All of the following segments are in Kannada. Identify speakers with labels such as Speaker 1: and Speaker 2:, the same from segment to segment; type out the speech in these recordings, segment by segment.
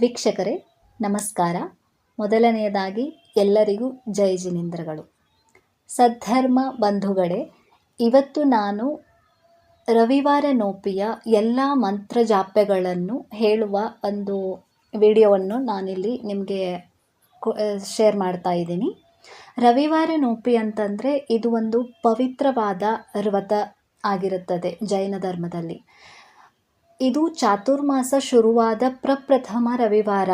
Speaker 1: ವೀಕ್ಷಕರೇ, ನಮಸ್ಕಾರ. ಮೊದಲನೆಯದಾಗಿ ಎಲ್ಲರಿಗೂ ಜೈ ಜಿನೇಂದ್ರಗಳು. ಸದ್ಧರ್ಮ ಬಂಧುಗಳೇ, ಇವತ್ತು ನಾನು ರವಿವಾರ ನೋಪಿಯ ಎಲ್ಲ ಮಂತ್ರ ಜಾಪ್ಯಗಳನ್ನು ಹೇಳುವ ಒಂದು ವಿಡಿಯೋವನ್ನು ನಾನಿಲ್ಲಿ ನಿಮಗೆ ಶೇರ್ ಮಾಡ್ತಾ ಇದ್ದೀನಿ. ರವಿವಾರ ನೋಪಿ ಅಂತಂದರೆ ಇದು ಒಂದು ಪವಿತ್ರವಾದ ವ್ರತ ಆಗಿರುತ್ತದೆ ಜೈನ ಧರ್ಮದಲ್ಲಿ. ಇದು ಚಾತುರ್ಮಾಸ ಶುರುವಾದ ಪ್ರಪ್ರಥಮ ರವಿವಾರ.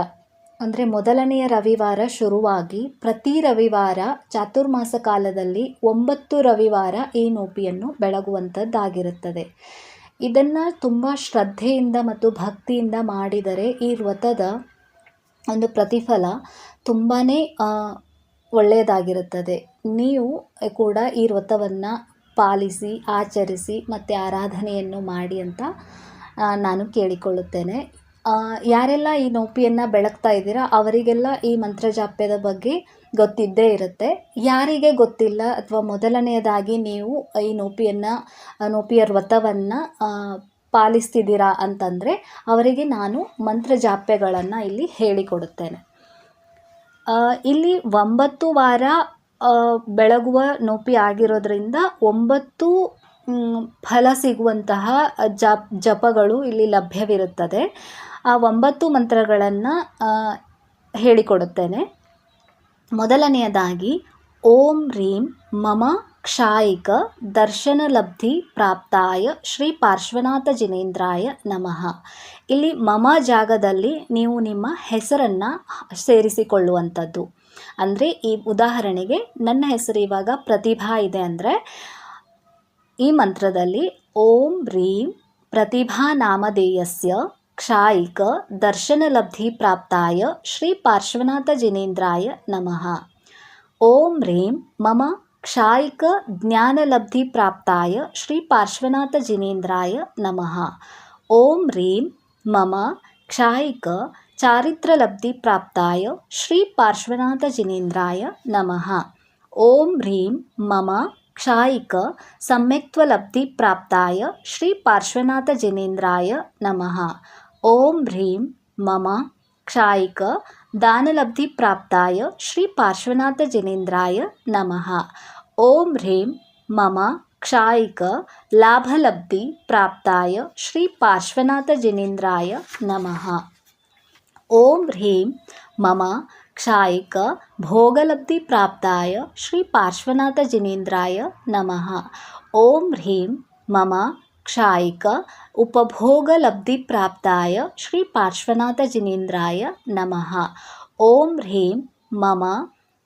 Speaker 1: ಅಂದರೆ ಮೊದಲನೆಯ ರವಿವಾರ ಶುರುವಾಗಿ ಪ್ರತಿ ರವಿವಾರ ಚಾತುರ್ಮಾಸ ಕಾಲದಲ್ಲಿ ಒಂಬತ್ತು ರವಿವಾರ ಈ ನೋಪಿಯನ್ನು ಬೆಳಗುವಂಥದ್ದಾಗಿರುತ್ತದೆ. ಇದನ್ನು ತುಂಬ ಶ್ರದ್ಧೆಯಿಂದ ಮತ್ತು ಭಕ್ತಿಯಿಂದ ಮಾಡಿದರೆ ಈ ವ್ರತದ ಒಂದು ಪ್ರತಿಫಲ ತುಂಬಾ ಒಳ್ಳೆಯದಾಗಿರುತ್ತದೆ. ನೀವು ಕೂಡ ಈ ವ್ರತವನ್ನು ಪಾಲಿಸಿ, ಆಚರಿಸಿ ಮತ್ತು ಆರಾಧನೆಯನ್ನು ಮಾಡಿ ಅಂತ ನಾನು ಕೇಳಿಕೊಳ್ಳುತ್ತೇನೆ. ಯಾರೆಲ್ಲ ಈ ನೋಪಿಯನ್ನು ಬೆಳಗ್ತಾ ಇದ್ದೀರಾ, ಅವರಿಗೆಲ್ಲ ಈ ಮಂತ್ರಜಾಪ್ಯದ ಬಗ್ಗೆ ಗೊತ್ತಿದ್ದೇ ಇರುತ್ತೆ. ಯಾರಿಗೆ ಗೊತ್ತಿಲ್ಲ ಅಥವಾ ಮೊದಲನೆಯದಾಗಿ ನೀವು ಈ ನೋಪಿಯನ್ನು ನೋಪಿಯ ವ್ರತವನ್ನು ಪಾಲಿಸ್ತಿದ್ದೀರಾ ಅಂತಂದರೆ ಅವರಿಗೆ ನಾನು ಮಂತ್ರಜಾಪ್ಯಗಳನ್ನು ಇಲ್ಲಿ ಹೇಳಿಕೊಡುತ್ತೇನೆ. ಇಲ್ಲಿ ಒಂಬತ್ತು ವಾರ ಬೆಳಗುವ ನೋಪಿ ಆಗಿರೋದ್ರಿಂದ ಒಂಬತ್ತು ಫಲ ಸಿಗುವಂತಹ ಜಪ್, ಜಪಗಳು ಇಲ್ಲಿ ಲಭ್ಯವಿರುತ್ತದೆ. ಆ ಒಂಬತ್ತು ಮಂತ್ರಗಳನ್ನು ಹೇಳಿಕೊಡುತ್ತೇನೆ. ಮೊದಲನೆಯದಾಗಿ, ಓಂ ರೀಂ ಮಮ ಕ್ಷಾಯಿಕ ದರ್ಶನಲಬ್ಧಿ ಪ್ರಾಪ್ತಾಯ ಶ್ರೀ ಪಾರ್ಶ್ವನಾಥ ಜಿನೇಂದ್ರಾಯ ನಮಃ. ಇಲ್ಲಿ ಮಮ ಜಾಗದಲ್ಲಿ ನೀವು ನಿಮ್ಮ ಹೆಸರನ್ನು ಸೇರಿಸಿಕೊಳ್ಳುವಂಥದ್ದು. ಅಂದರೆ ಈ ಉದಾಹರಣೆಗೆ ನನ್ನ ಹೆಸರು ಇವಾಗ ಪ್ರತಿಭಾ ಇದೆ ಅಂದರೆ ಈ ಮಂತ್ರದಲ್ಲಿ ಓಂ ರೀಂ ಪ್ರತಿಭಾ ನಾಮಧೇಯಸ್ಯ ಕ್ಷಾಯಿಕ ದರ್ಶನಲಬ್ಧಿ ಪ್ರಾಪ್ತಾಯ ಶ್ರೀ ಪಾರ್ಶ್ವನಾಥ ಜಿನೇಂದ್ರಾಯ ನಮಃ. ಓಂ ರೀಂ ಮಮ ಕ್ಷಾಯಿಕ ಜ್ಞಾನಲಬ್ಧಿ ಪ್ರಾಪ್ತಾಯ ಶ್ರೀ ಪಾರ್ಶ್ವನಾಥ ಜಿನೇಂದ್ರಾಯ ನಮಃ. ಓಂ ರೀಂ ಮಮ ಕ್ಷಾಯಿಕ ಚಾರಿತ್ರಲಬ್ಧಿ ಪ್ರಾಪ್ತಾಯ ಶ್ರೀ ಪಾರ್ಶ್ವನಾಥ ಜಿನೇಂದ್ರಾಯ ನಮಃ. ಓಂ ರೀಂ ಮಮ ಕ್ಷಾಯಿಕ ಸಮ್ಯಕ್ತ್ವಲಬ್ಧಿ ಪ್ರಾಪ್ತಾಯ ಶ್ರೀ ಪಾರ್ಶ್ವನಾಥ ಜಿನೇಂದ್ರಾಯ ನಮಃ ಓಂ ಹ್ರೀಂ ಮಮ ಕ್ಷಾಯಿಕ ದಾನಲಬ್ಧಿ ಪ್ರಾಪ್ತಾಯ ಶ್ರೀ ಪಾರ್ಶ್ವನಾಥ ಜಿನೇಂದ್ರಾಯ ನಮಃ ಓಂ ಹ್ರೀಂ ಮಮ ಕ್ಷಾಯಿಕ ಲಾಭಲಬ್ಧಿ ಪ್ರಾಪ್ತಾಯ ಶ್ರೀ ಪಾರ್ಶ್ವನಾಥ ಜಿನೇಂದ್ರಾಯ ನಮಃ ಓಂ ಹ್ರೀಂ ಮಮ ಕ್ಷಾಯಿಕ ಭೋಗಲಬ್ಧಿ ಪ್ರಾಪ್ತಾಯ ಶ್ರೀ ಪಾರ್ಶ್ವನಾಥ ಜಿನೇಂದ್ರಾಯ ನಮಃ ಓಂ ಹ್ರೀಂ ಮಮ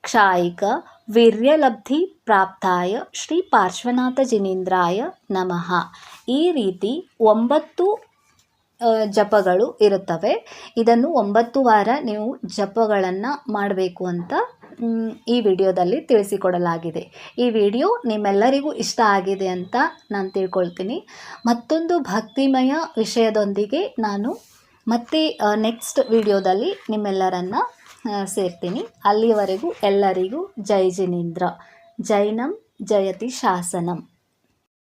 Speaker 1: ಕ್ಷಾಯಿಕ ಉಪಭೋಗಲಬ್ಧಿಪ್ರಾಪ್ತಾಯ ಶ್ರೀ ಪಾರ್ಶ್ವನಾಥ ಜಿನೇಂದ್ರಾಯ ನಮಃ ಓಂ ಹ್ರೀಂ ಮಮ ಕ್ಷಾಯಿಕ ವೀರ್ಯಲಬ್ಧಿ ಪ್ರಾಪ್ತಾಯ ಶ್ರೀ ಪಾರ್ಶ್ವನಾಥ ಜಿನೇಂದ್ರಾಯ ನಮಃ ಈ ರೀತಿ ಒಂಬತ್ತು ಜಪಗಳು ಇರುತ್ತವೆ. ಇದನ್ನು ಒಂಬತ್ತು ವಾರ ನೀವು ಜಪಗಳನ್ನು ಮಾಡಬೇಕು ಅಂತ ಈ ವಿಡಿಯೋದಲ್ಲಿ ತಿಳಿಸಿಕೊಡಲಾಗಿದೆ. ಈ ವಿಡಿಯೋ ನಿಮ್ಮೆಲ್ಲರಿಗೂ ಇಷ್ಟ ಆಗಿದೆ ಅಂತ ನಾನು ತಿಳ್ಕೊಳ್ತೀನಿ. ಮತ್ತೊಂದು ಭಕ್ತಿಮಯ ವಿಷಯದೊಂದಿಗೆ ನಾನು ಮತ್ತೆ ನೆಕ್ಸ್ಟ್ ವಿಡಿಯೋದಲ್ಲಿ ನಿಮ್ಮೆಲ್ಲರನ್ನು ಸೇರ್ತೀನಿ. ಅಲ್ಲಿಯವರೆಗೂ ಎಲ್ಲರಿಗೂ ಜೈ ಜಿನೇಂದ್ರ. ಜೈನಂ ಜಯತಿ ಶಾಸನಂ.